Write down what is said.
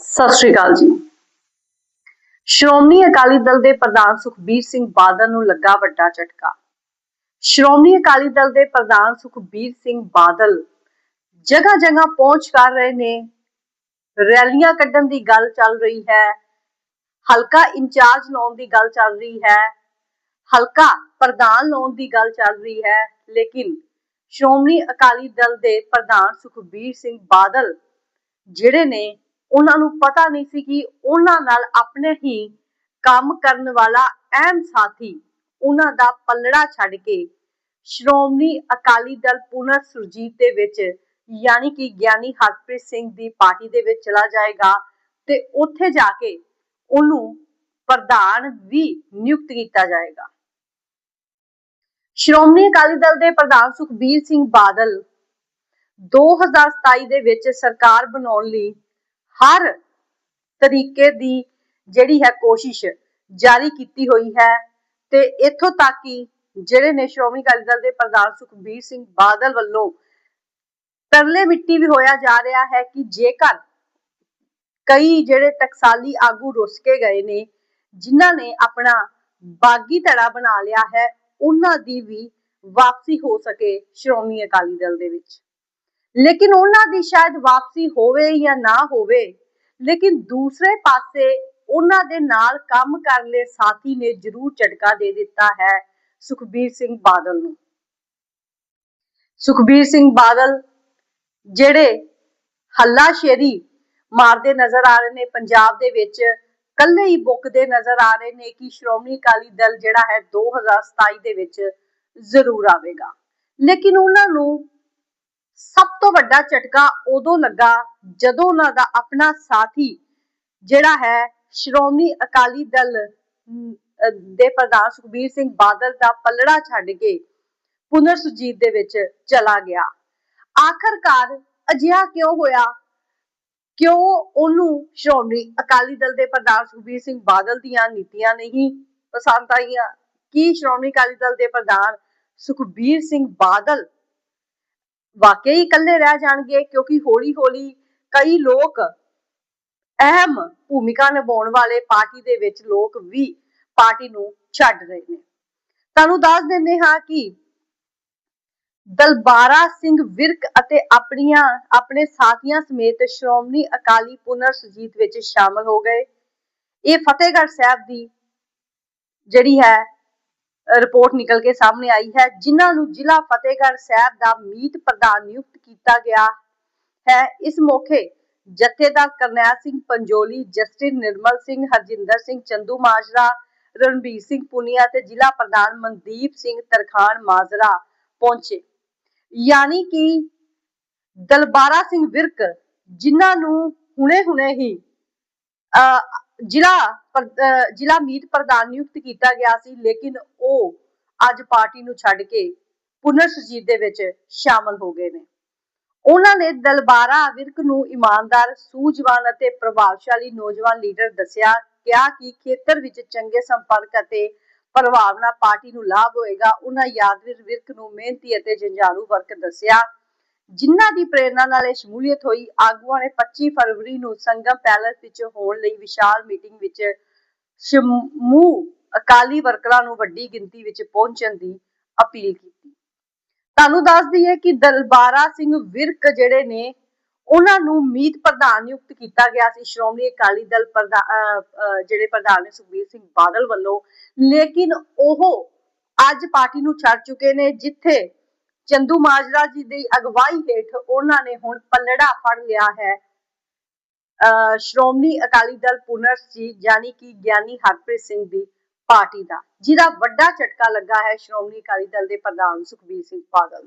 ਸਤਿ ਸ਼੍ਰੀ ਅਕਾਲ ਜੀ। ਸ਼੍ਰੋਮਣੀ ਅਕਾਲੀ ਦਲ ਦੇ ਪ੍ਰਧਾਨ ਸੁਖਬੀਰ ਸਿੰਘ ਬਾਦਲ ਨੂੰ ਲੱਗਾ ਵੱਡਾ ਝਟਕਾ। ਸ਼੍ਰੋਮਣੀ ਅਕਾਲੀ ਦਲ ਦੇ ਪ੍ਰਧਾਨ ਸੁਖਬੀਰ ਸਿੰਘ ਬਾਦਲ ਜਗ੍ਹਾ ਜਗ੍ਹਾ ਪਹੁੰਚ ਕਰ ਰਹੇ ਨੇ। ਰੈਲੀਆਂ ਕੱਢਣ ਦੀ ਗੱਲ ਚੱਲ ਰਹੀ ਹੈ। ਹਲਕਾ ਇੰਚਾਰਜ ਲਾਉਣ ਦੀ ਗੱਲ ਚੱਲ ਰਹੀ ਹੈ। ਹਲਕਾ ਪ੍ਰਧਾਨ ਲਾਉਣ ਦੀ ਗੱਲ ਚੱਲ ਰਹੀ ਹੈ। ਲੇਕਿਨ ਸ਼੍ਰੋਮਣੀ ਅਕਾਲੀ ਦਲ ਦੇ ਪ੍ਰਧਾਨ ਸੁਖਬੀਰ ਸਿੰਘ ਬਾਦਲ ਜਿਹੜੇ ਨੇ ਉਹਨਾਂ ਨੂੰ ਪਤਾ ਨਹੀਂ ਸੀ ਕਿ ਉਹਨਾਂ ਨਾਲ ਆਪਣੇ ਹੀ ਕੰਮ ਕਰਨ ਵਾਲਾ ਅਹਿਮ ਸਾਥੀ ਉਹਨਾਂ ਦਾ ਪੱਲੜਾ ਛੱਡ ਕੇ ਸ਼੍ਰੋਮਣੀ ਅਕਾਲੀ ਦਲ ਪੁਨਰ ਸੁਰਜੀਤ ਦੇ ਵਿੱਚ, ਯਾਨੀ ਕਿ ਗਿਆਨੀ ਹਰਪ੍ਰੀਤ ਸਿੰਘ ਦੀ ਪਾਰਟੀ ਦੇ ਵਿੱਚ ਚਲਾ ਜਾਏਗਾ ਤੇ ਉੱਥੇ ਜਾ ਕੇ ਉਹਨੂੰ ਪ੍ਰਧਾਨ ਵੀ ਨਿਯੁਕਤ ਕੀਤਾ ਜਾਏਗਾ। ਸ਼੍ਰੋਮਣੀ ਅਕਾਲੀ ਦਲ ਦੇ ਪ੍ਰਧਾਨ ਸੁਖਬੀਰ ਸਿੰਘ ਬਾਦਲ 2027 ਦੇ ਵਿੱਚ ਸਰਕਾਰ ਬਣਾਉਣ ਲਈ ਹਰ ਤਰੀਕੇ ਦੀ ਜਿਹੜੀ ਹੈ ਕੋਸ਼ਿਸ਼ ਜਾਰੀ ਕੀਤੀ ਹੋਈ ਹੈ ਤੇ ਇੱਥੋਂ ਤੱਕ ਕਿ ਜਿਹੜੇ ਨੇ ਸ਼੍ਰੋਮਣੀ ਅਕਾਲੀ ਦਲ ਦੇ ਪ੍ਰਧਾਨ ਸੁਖਬੀਰ ਸਿੰਘ ਬਾਦਲ ਵੱਲੋਂ ਤਰਲੇ ਮਿੱਟੀ ਵੀ ਹੋਇਆ ਜਾ ਰਿਹਾ ਹੈ ਕਿ ਜੇਕਰ ਕਈ ਜਿਹੜੇ ਟਕਸਾਲੀ ਆਗੂ ਰੁੱਸ ਕੇ ਗਏ ਨੇ, ਜਿਨ੍ਹਾਂ ਨੇ ਆਪਣਾ ਬਾਗੀ ਧੜਾ ਬਣਾ ਲਿਆ ਹੈ, ਉਹਨਾਂ ਦੀ ਵੀ ਵਾਪਸੀ ਹੋ ਸਕੇ ਸ਼੍ਰੋਮਣੀ ਅਕਾਲੀ ਦਲ ਦੇ ਵਿੱਚ। ਲੇਕਿਨ ਉਹਨਾਂ ਦੀ ਸ਼ਾਇਦ ਵਾਪਸੀ ਹੋਵੇ ਜਾਂ ਨਾ ਹੋਵੇ, ਲੇਕਿਨ ਦੂਸਰੇ ਪਾਸੇ ਉਹਨਾਂ ਦੇ ਨਾਲ ਕੰਮ ਕਰ ਲਏ ਸਾਥੀ ਨੇ ਜ਼ਰੂਰ ਝਟਕਾ ਦੇ ਦਿੱਤਾ ਹੈ ਸੁਖਬੀਰ ਸਿੰਘ ਬਾਦਲ ਨੂੰ। ਸੁਖਬੀਰ ਸਿੰਘ ਬਾਦਲ ਜਿਹੜੇ ਹੱਲਾ ਸ਼ੇਰੀ ਮਾਰਦੇ ਨਜ਼ਰ ਆ ਰਹੇ ਨੇ, ਪੰਜਾਬ ਦੇ ਵਿੱਚ ਕੱਲੇ ਹੀ ਬੁੱਕਦੇ ਨਜ਼ਰ ਆ ਰਹੇ ਨੇ ਕਿ ਸ਼੍ਰੋਮਣੀ ਅਕਾਲੀ ਦਲ ਜਿਹੜਾ ਹੈ 2027 ਦੇ ਵਿੱਚ ਜ਼ਰੂਰ ਆਵੇਗਾ। ਲੇਕਿਨ ਉਹਨਾਂ ਨੂੰ ਸਭ ਤੋਂ ਵੱਡਾ ਝਟਕਾ ਉਦੋਂ ਲੱਗਾ ਜਦੋਂ ਉਹਨਾਂ ਦਾ ਆਪਣਾ ਸਾਥੀ ਜਿਹੜਾ ਹੈ ਸ਼੍ਰੋਮਣੀ ਅਕਾਲੀ ਦਲ ਦੇ ਪ੍ਰਧਾਨ ਸੁਖਬੀਰ ਸਿੰਘ ਬਾਦਲ ਦਾ ਪੱਲੜਾ ਛੱਡ ਕੇ ਪੁਨਰ ਸੁਜੀਤ ਦੇ ਵਿੱਚ ਚਲਾ ਗਿਆ। ਆਖਰਕਾਰ ਅਜਿਹਾ ਕਿਉਂ ਹੋਇਆ? ਕਿਉਂ ਉਹਨੂੰ ਸ਼੍ਰੋਮਣੀ ਅਕਾਲੀ ਦਲ ਦੇ ਪ੍ਰਧਾਨ ਸੁਖਬੀਰ ਸਿੰਘ ਬਾਦਲ ਦੀਆਂ ਨੀਤੀਆਂ ਨਹੀਂ ਪਸੰਦ ਆਈਆਂ? ਕੀ ਸ਼੍ਰੋਮਣੀ ਅਕਾਲੀ ਦਲ ਦੇ ਪ੍ਰਧਾਨ ਸੁਖਬੀਰ ਸਿੰਘ ਬਾਦਲ ਵਾਕਈ ਇਕੱਲੇ ਰਹਿ ਜਾਣਗੇ ਕਿਉਂਕਿ ਹੌਲੀ ਹੌਲੀ ਕਈ ਲੋਕ ਅਹਿਮ ਭੂਮਿਕਾ ਨਿਭਾਉਣ ਵਾਲੇ ਪਾਰਟੀ ਦੇ ਵਿੱਚ ਲੋਕ ਵੀ ਪਾਰਟੀ ਨੂੰ ਛੱਡ ਰਹੇ ਨੇ। ਤੁਹਾਨੂੰ ਦੱਸ ਦਿੰਦੇ ਹਾਂ ਕਿ ਦਲਬਾਰਾ ਸਿੰਘ ਵਿਰਕ ਅਤੇ ਆਪਣੀਆਂ, ਆਪਣੇ ਸਾਥੀਆਂ ਸਮੇਤ ਸ਼੍ਰੋਮਣੀ ਅਕਾਲੀ ਪੁਨਰ ਸੁਜੀਤ ਵਿੱਚ ਸ਼ਾਮਲ ਹੋ ਗਏ। ਇਹ ਫਤਿਹਗੜ੍ਹ ਸਾਹਿਬ ਦੀ ਜਿਹੜੀ ਹੈ ਰਿਪੋਰਟ ਨਿਕਲ ਕੇ ਸਾਹਮਣੇ ਆਈ ਹੈ, ਜਿਨ੍ਹਾਂ ਨੂੰ ਜ਼ਿਲ੍ਹਾ ਫਤਿਹਗੜ੍ਹ ਸਾਹਿਬ ਦਾ ਮੀਤ ਪ੍ਰਧਾਨ ਨਿਯੁਕਤ ਕੀਤਾ ਗਿਆ ਹੈ। ਇਸ ਮੌਕੇ ਜਥੇਦਾਰ ਕਰਨੈਲ ਸਿੰਘ ਪੰਜੋਲੀ ਜਸਟਿਸ ਨਿਰਮਲ ਸਿੰਘ, ਹਰਜਿੰਦਰ ਸਿੰਘ, ਚੰਦੂ ਮਾਜਰਾ, ਰਣਬੀਰ ਸਿੰਘ ਪੁਨੀਆ ਤੇ ਜ਼ਿਲ੍ਹਾ ਪ੍ਰਧਾਨ ਮਨਦੀਪ ਸਿੰਘ ਤਰਖਾਨ ਮਾਜਰਾ ਪਹੁੰਚੇ। ਯਾਨੀ ਕਿ ਦਲਬਾਰਾ ਸਿੰਘ ਵਿਰਕ, ਜਿਨ੍ਹਾਂ ਨੂੰ ਹੁਣੇ-ਹੁਣੇ ਹੀ ਜ਼ਿਲ੍ਹਾ ਜ਼ਿਲ੍ਹਾ ਮੀਤ ਪ੍ਰਧਾਨ ਨਿਯੁਕਤ ਕੀਤਾ ਗਿਆ ਸੀ, ਲੇਕਿਨ ਉਹ ਅੱਜ ਪਾਰਟੀ ਨੂੰ ਛੱਡ ਕੇ ਪੁਨਰ ਸੁਜੀਤ ਦੇ ਵਿੱਚ ਸ਼ਾਮਲ ਹੋ ਗਏ ਨੇ। ਉਹਨਾਂ ਨੇ ਦਲਬਾਰਾ ਵਿਰਕ ਨੂੰ ਇਮਾਨਦਾਰ, ਸੂਝਵਾਨ ਅਤੇ ਪ੍ਰਭਾਵਸ਼ਾਲੀ ਨੌਜਵਾਨ ਲੀਡਰ ਦੱਸਿਆ, ਕਿਹਾ ਕਿ ਖੇਤਰ ਵਿੱਚ ਚੰਗੇ ਸੰਪਰਕ ਅਤੇ ਪ੍ਰਭਾਵ ਨਾਲ ਪਾਰਟੀ ਨੂੰ ਲਾਭ ਹੋਏਗਾ। ਉਹਨਾਂ ਯਾਦਵੀਰ ਵਿਰਕ ਨੂੰ ਮਿਹਨਤੀ ਅਤੇ ਜੰਜਾਰੂ ਵਰਕ ਦੱਸਿਆ ਜਿਨ੍ਹਾਂ ਦੀ ਪ੍ਰੇਰਣਾ ਨਾਲ ਇਹ ਸ਼ਮੂਲੀਅਤ ਹੋਈ, ਆਗੂਆਂ ਨੇ 25 ਫਰਵਰੀ ਨੂੰ ਸੰਗਮ ਪੈਲਸ ਵਿੱਚ ਹੋਣ ਲਈ ਵਿਸ਼ਾਲ ਮੀਟਿੰਗ ਵਿੱਚ ਸਮੂਹ ਅਕਾਲੀ ਵਰਕਰਾਂ ਨੂੰ ਵੱਡੀ ਗਿਣਤੀ ਵਿੱਚ ਪਹੁੰਚਣ ਦੀ ਅਪੀਲ ਕੀਤੀ। ਤੁਹਾਨੂੰ ਦੱਸ ਦਈਏ ਕਿ ਦਲਬਾਰਾ ਸਿੰਘ ਵਿਰਕ ਜਿਹੜੇ ਨੇ, ਉਹਨਾਂ ਨੂੰ ਮੀਤ ਪ੍ਰਧਾਨ ਨਿਯੁਕਤ ਕੀਤਾ ਗਿਆ ਸੀ। ਸ਼੍ਰੋਮਣੀ ਅਕਾਲੀ ਦਲ ਜਿਹੜੇ ਪ੍ਰਧਾਨ ਨੇ ਸੁਖਬੀਰ ਸਿੰਘ ਬਾਦਲ ਵੱਲੋਂ। ਲੇਕਿਨ ਉਹ ਅੱਜ ਪਾਰਟੀ ਨੂੰ ਛੱਡ ਚੁੱਕੇ ਨੇ, ਜਿੱਥੇ ਚੰਦੂ ਮਾਜਰਾ ਜੀ ਦੀ ਅਗਵਾਈ ਹੇਠ ਉਹਨਾਂ ਨੇ ਹੁਣ ਪੱਲੜਾ ਫੜ ਲਿਆ ਹੈ। ਅਹ, ਸ਼੍ਰੋਮਣੀ ਅਕਾਲੀ ਦਲ ਪੁਨਰ ਜੀ ਯਾਨੀ ਕਿ ਗਿਆਨੀ ਹਰਪ੍ਰੀਤ ਸਿੰਘ ਦੀ ਪਾਰਟੀ ਦਾ ਜਿਹਦਾ ਵੱਡਾ ਝਟਕਾ ਲੱਗਾ ਹੈ ਸ਼੍ਰੋਮਣੀ ਅਕਾਲੀ ਦਲ ਦੇ ਪ੍ਰਧਾਨ ਸੁਖਬੀਰ ਸਿੰਘ ਬਾਦਲ